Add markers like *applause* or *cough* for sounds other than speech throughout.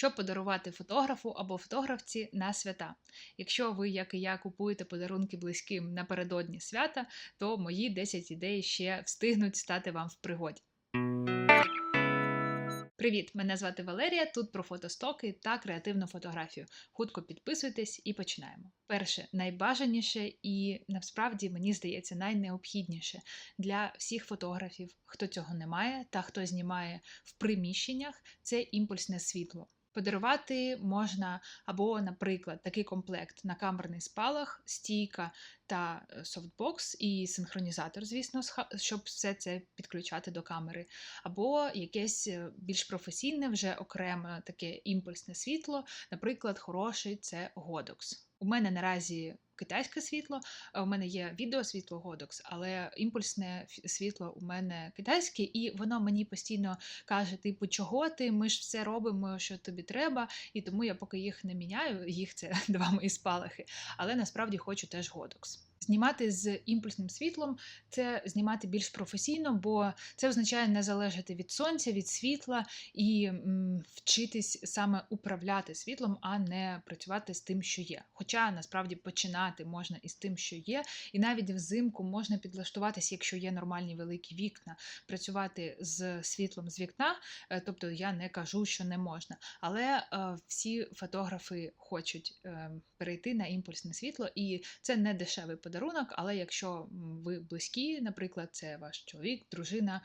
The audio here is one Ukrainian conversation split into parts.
Що подарувати фотографу або фотографці на свята? Якщо ви, як і я, купуєте подарунки близьким напередодні свята, то мої 10 ідей ще встигнуть стати вам в пригоді. Привіт! Мене звати Валерія. Тут про фотостоки та креативну фотографію. Хутко підписуйтесь і починаємо. Перше, найбажаніше і насправді мені здається найнеобхідніше для всіх фотографів, хто цього не має та хто знімає в приміщеннях, це імпульсне світло. Подарувати можна або, наприклад, такий комплект на камерний спалах, стійка та е, софтбокс і синхронізатор, звісно, щоб все це підключати до камери, або якесь е, більш професійне, вже окреме таке імпульсне світло, наприклад, хороший це Godox. У мене наразі китайське світло, у мене є відеосвітло Godox, але імпульсне світло у мене китайське, і воно мені постійно каже: типу, чого ти? Ми ж все робимо, що тобі треба, і тому я поки їх не міняю, їх це *laughs* два мої спалахи. Але насправді хочу теж Godox. Знімати з імпульсним світлом це знімати більш професійно, бо це означає не залежати від сонця, від світла і м, вчитись саме управляти світлом, а не працювати з тим, що є. Хоча насправді починати можна із тим, що є, і навіть взимку можна підлаштуватися, якщо є нормальні великі вікна, працювати з світлом з вікна. Е, тобто я не кажу, що не можна. Але е, всі фотографи хочуть е, перейти на імпульсне світло, і це не дешевий подарунок, але якщо ви близькі, наприклад, це ваш чоловік, дружина,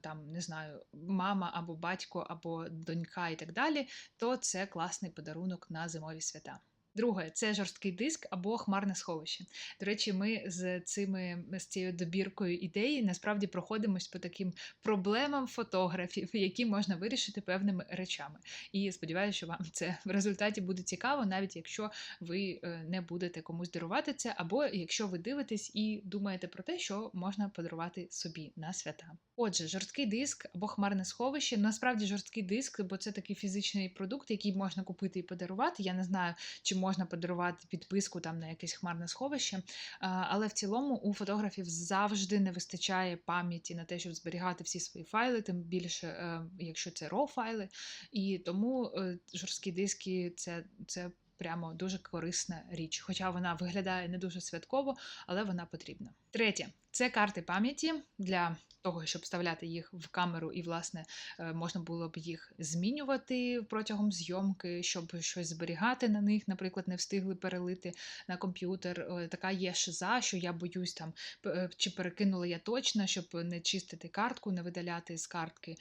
там не знаю, мама або батько, або донька і так далі, то це класний подарунок на зимові свята. Друге, це жорсткий диск або хмарне сховище. До речі, ми з цими з цією добіркою ідей насправді проходимось по таким проблемам фотографів, *laughs* які можна вирішити певними речами. І сподіваюся, що вам це в результаті буде цікаво, навіть якщо ви е, не будете комусь дарувати це, або якщо ви дивитесь і думаєте про те, що можна подарувати собі на свята. Отже, жорсткий диск або хмарне сховище. Насправді жорсткий диск, бо це такий фізичний продукт, який можна купити і подарувати. Я не знаю, чи можна подарувати підписку там на якесь хмарне сховище. Але в цілому у фотографів завжди не вистачає пам'яті на те, щоб зберігати всі свої файли, тим більше, е, якщо це raw файли. І тому е, жорсткі диски це, це. Прямо дуже корисна річ, хоча вона виглядає не дуже святково, але вона потрібна. Третє це карти пам'яті для того, щоб вставляти їх в камеру, і, власне, е, можна було б їх змінювати протягом зйомки, щоб щось зберігати на них, наприклад, не встигли перелити на комп'ютер. Е, така є шиза, що я боюсь там, е, чи перекинула я точно, щоб не чистити картку, не видаляти з картки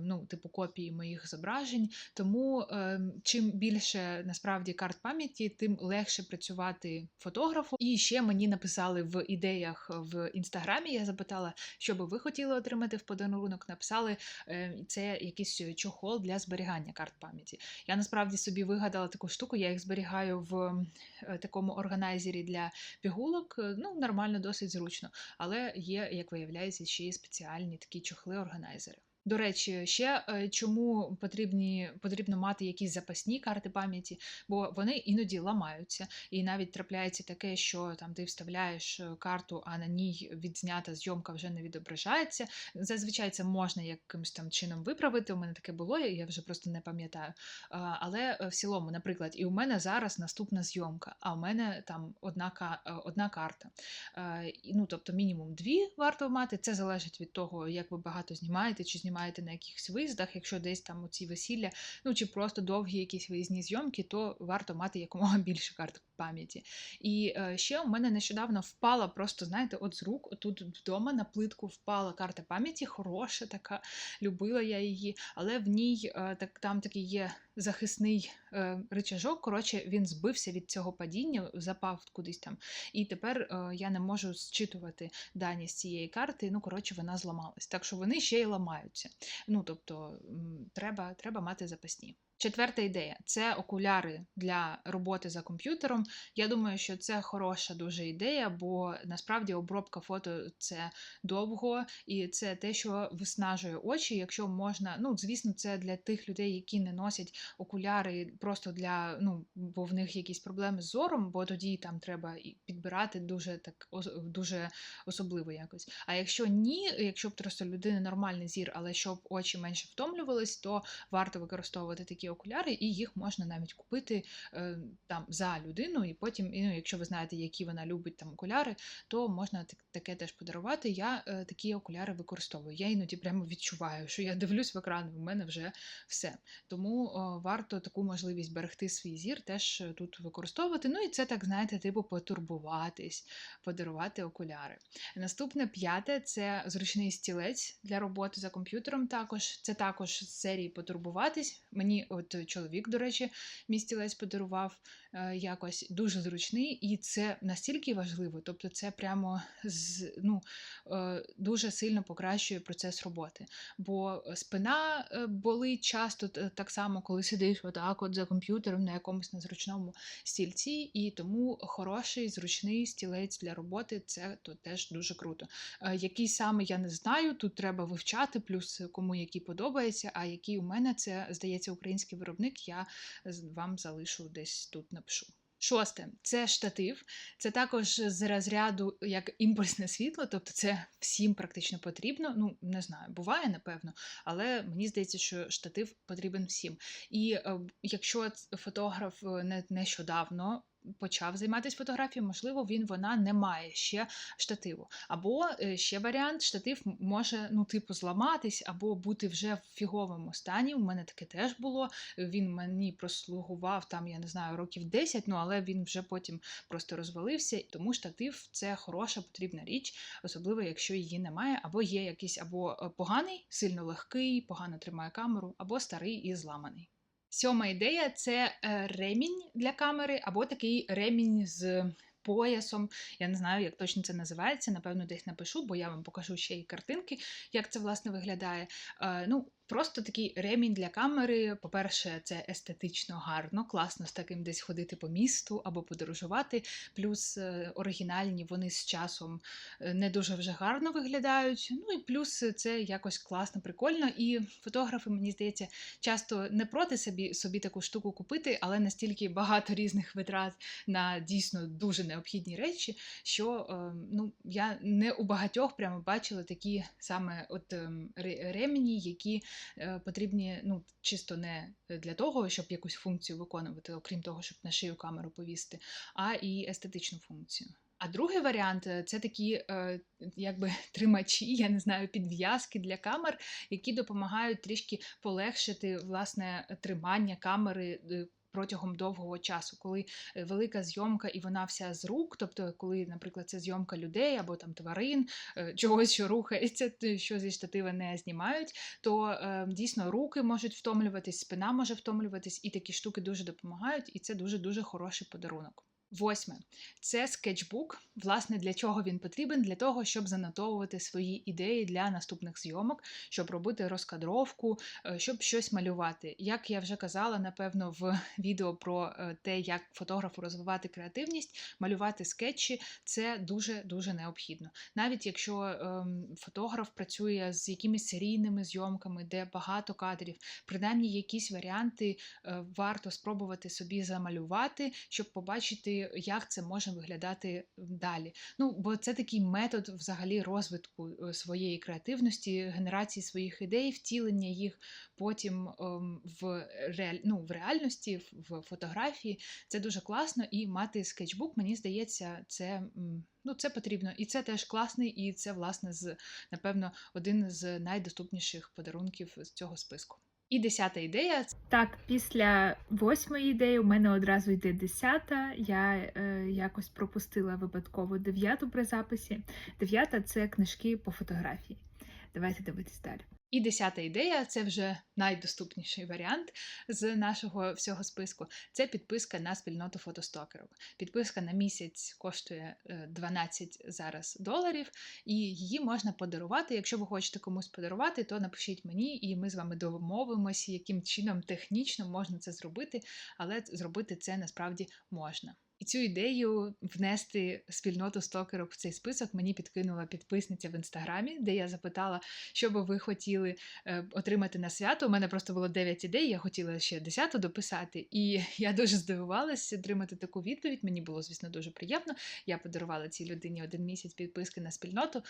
ну, типу копії моїх зображень. Тому чим більше насправді карт пам'яті, тим легше працювати фотографу. І ще мені написали в ідеях в інстаграмі. Я запитала, що би ви хотіли хотіли отримати в подарунок, написали е, це якийсь чохол для зберігання карт пам'яті. Я насправді собі вигадала таку штуку, я їх зберігаю в е, такому органайзері для пігулок. Е, ну, нормально, досить зручно. Але є, як виявляється, ще й спеціальні такі чохли-органайзери. До речі, ще е, чому потрібні, потрібно мати якісь запасні карти пам'яті, бо вони іноді ламаються. І навіть трапляється таке, що там ти вставляєш е, карту, а на ній відзнята зйомка вже не відображається. Зазвичай це можна якимось там чином виправити. У мене таке було, я вже просто не пам'ятаю. Але е, в цілому, наприклад, і у мене зараз наступна зйомка, а у мене там одна одна карта. Ну, Тобто мінімум дві варто мати. Це залежить від того, як ви багато знімаєте, чи знімаєте знімаєте на якихось виїздах, якщо десь там оці весілля, ну чи просто довгі якісь виїзні зйомки, то варто мати якомога *laughs* більше карт пам'яті. І е, ще у мене нещодавно впала, просто, знаєте, от з рук, тут вдома на плитку впала карта пам'яті, хороша така, любила я її, але в ній е, так, там такий є захисний е, речажок. Коротше, він збився від цього падіння, запав кудись там. І тепер е, я не можу зчитувати дані з цієї карти. Ну, коротше, вона зламалась. Так що вони ще й ламаються. Ну, тобто, треба, треба мати запасні. Четверта ідея це окуляри для роботи за комп'ютером. Я думаю, що це хороша дуже ідея, бо насправді обробка фото це довго і це те, що виснажує очі. Якщо можна, ну звісно, це для тих людей, які не носять окуляри просто для ну, бо в них якісь проблеми з зором, бо тоді там треба підбирати дуже так дуже особливо якось. А якщо ні, якщо просто людина нормальний зір, але щоб очі менше втомлювались, то варто використовувати такі окуляри, і їх можна навіть купити е, там за людину, і потім, і, ну, якщо ви знаєте, які вона любить там окуляри, то можна таке теж подарувати. Я е, такі окуляри використовую. Я іноді прямо відчуваю, що я дивлюсь в екран, в мене вже все. Тому о, варто таку можливість берегти свій зір теж е, тут використовувати. Ну і це так, знаєте, типу потурбуватись, подарувати окуляри. Наступне п'яте це зручний стілець для роботи за комп'ютером. Також це також з серії потурбуватись. Мені от чоловік, до речі, мій стілець подарував е, якось дуже зручний, і це настільки важливо. Тобто, це прямо з ну е, дуже сильно покращує процес роботи. Бо спина е, болить часто так само, коли сидиш отак, от за комп'ютером на якомусь незручному стільці, і тому хороший зручний стілець для роботи це то теж дуже круто. Е, Який саме я не знаю, тут треба вивчати, плюс кому який подобається. А який у мене це здається український виробник. Я вам залишу десь тут напишу. Шосте це штатив. Це також з розряду як імпульсне світло, тобто це всім практично потрібно. Ну не знаю, буває напевно, але мені здається, що штатив потрібен всім. І е, якщо фотограф е, не нещодавно почав займатися фотографією, можливо, він вона не має ще штативу. Або е, ще варіант, штатив може ну, типу, зламатись, або бути вже в фіговому стані. У мене таке теж було. Він мені прослугував там, я не знаю, років 10, ну але він вже потім просто розвалився. Тому штатив це хороша потрібна річ, особливо якщо її немає, або є якийсь або е, поганий, сильно легкий, погано тримає камеру, або старий і зламаний. Сьома ідея це е, ремінь для камери, або такий ремінь з поясом. Я не знаю, як точно це називається. Напевно, десь напишу, бо я вам покажу ще і картинки, як це власне виглядає. Е, ну, просто такий ремінь для камери. По-перше, це естетично гарно, класно з таким десь ходити по місту або подорожувати. Плюс е, оригінальні вони з часом е, не дуже вже гарно виглядають. Ну і плюс це якось класно, прикольно. І фотографи, мені здається, часто не проти собі, собі таку штуку купити, але настільки багато різних витрат на дійсно дуже необхідні речі, що е, ну, я не у багатьох прямо бачила такі саме от ем, ремені, які е, потрібні ну, чисто не для того, щоб якусь функцію виконувати, окрім того, щоб на шию камеру повісти, а і естетичну функцію. А другий варіант е, це такі е, якби *laughs* тримачі, я не знаю, підв'язки для камер, які допомагають трішки полегшити власне тримання камери. Протягом довгого часу, коли е, велика зйомка і вона вся з рук, тобто, коли, наприклад, це зйомка людей або там тварин, е, *laughs* чогось, що рухається, що зі штатива не знімають, то е, дійсно руки можуть втомлюватись, спина може втомлюватись, і такі штуки дуже допомагають, і це дуже дуже хороший подарунок. Восьме це скетчбук. Власне, для чого він потрібен? Для того, щоб занотовувати свої ідеї для наступних зйомок, щоб робити розкадровку, е, щоб щось малювати. Як я вже казала, напевно, в *laughs* відео про е, те, як фотографу розвивати креативність, малювати скетчі це дуже дуже необхідно. Навіть якщо ем, фотограф працює з якимись серійними зйомками, де багато кадрів, принаймні якісь варіанти е, варто спробувати собі замалювати, щоб побачити, як це може виглядати далі. Ну, бо це такий метод взагалі розвитку е, своєї креативності, генерації своїх ідей, втілення їх потім ем, в, реаль... ну, в реальності, в- фотографії. Це дуже класно, і мати скетчбук, мені здається, це. Ну, це потрібно, і це теж класний, і це, власне, з напевно, один з найдоступніших подарунків з цього списку. І десята ідея Так, після восьмої ідеї у мене одразу йде десята. Я е, якось пропустила випадково дев'яту при записі. Дев'ята це книжки по фотографії. Давайте дивитись далі. І десята ідея це вже найдоступніший варіант з нашого всього списку. Це підписка на спільноту фотостокерів. Підписка на місяць коштує е, 12 зараз доларів, і її можна подарувати. Якщо ви хочете комусь подарувати, то напишіть мені, і ми з вами домовимося, яким чином технічно можна це зробити, але зробити це насправді можна. І цю ідею внести спільноту стокерок в цей список мені підкинула підписниця в інстаграмі, де я запитала, що би ви хотіли е, отримати на свято. У мене просто було 9 ідей, я хотіла ще 10 дописати, і *laughs* я дуже здивувалася отримати таку відповідь. Мені було, звісно, дуже приємно. Я подарувала цій людині один місяць підписки на спільноту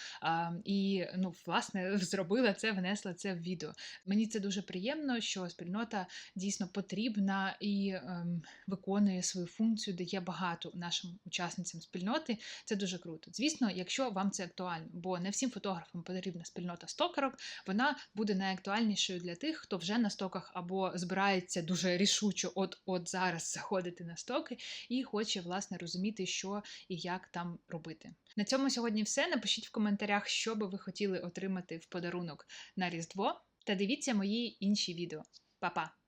і, ну, власне, *laughs* зробила це, внесла це в відео. Мені це дуже приємно, що спільнота дійсно потрібна і ем, виконує свою функцію, дає багато нашим учасницям спільноти. Це дуже круто. Звісно, якщо вам це актуально, бо не всім фотографам потрібна спільнота стокерок, вона буде найактуальнішою для тих, хто вже на стоках або збирається дуже рішуче от от зараз заходити на стоки і хоче власне розуміти, що і як там робити. На цьому сьогодні все. Напишіть в коментарях, що би ви хотіли отримати в подарунок на Різдво, та дивіться мої інші відео. Па-па!